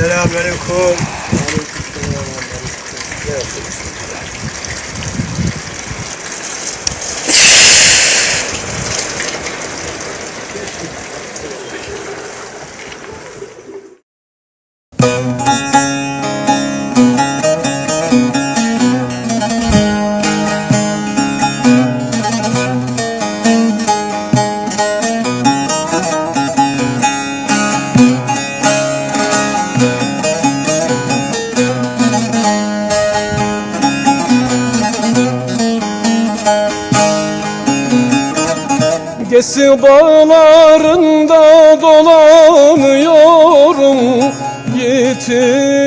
Selamünaleyküm. Gesi bağlarında dolanıyorum. Yitirdin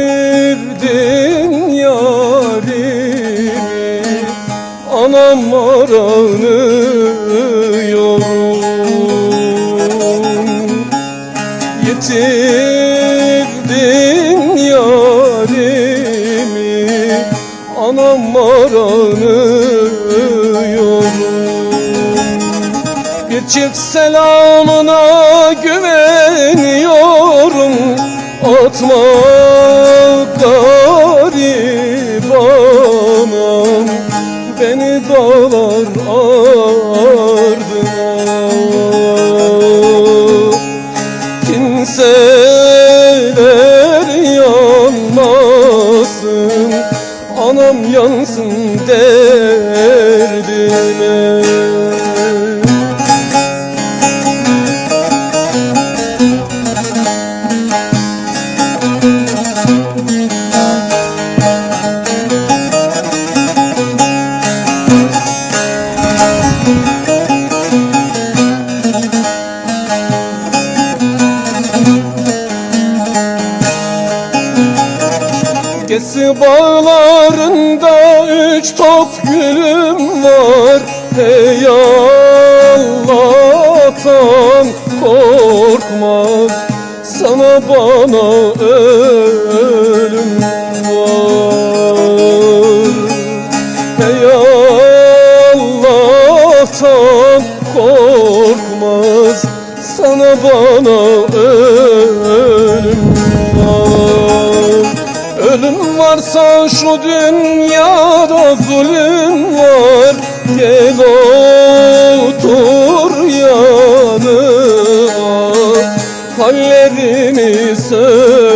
yarimi. Anam aranıyorum Yitirdin çift selamına güveniyorum. Atma garip Beni dağlar ardına. Kimseler yanmasın. Anam yansın derdime Gesi bağlarında üç top gülüm var. Hey Allah'tan korkmaz. Sana bana ölüm var. Hey Allah'tan korkmaz. Sana bana varsa şu dünyada zulüm var. Gel otur yanıma. Hallerimi söyleyeyim.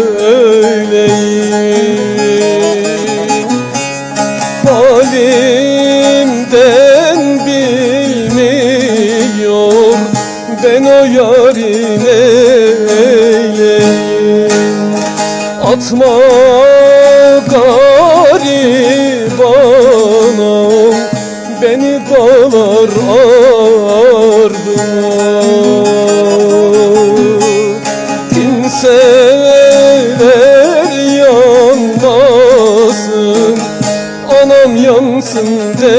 Halimden bilmiyor Ben o yarın eyleyim. Atma garip anam Beni dağlar ardına. Kimseler yanmasın Anam yansın der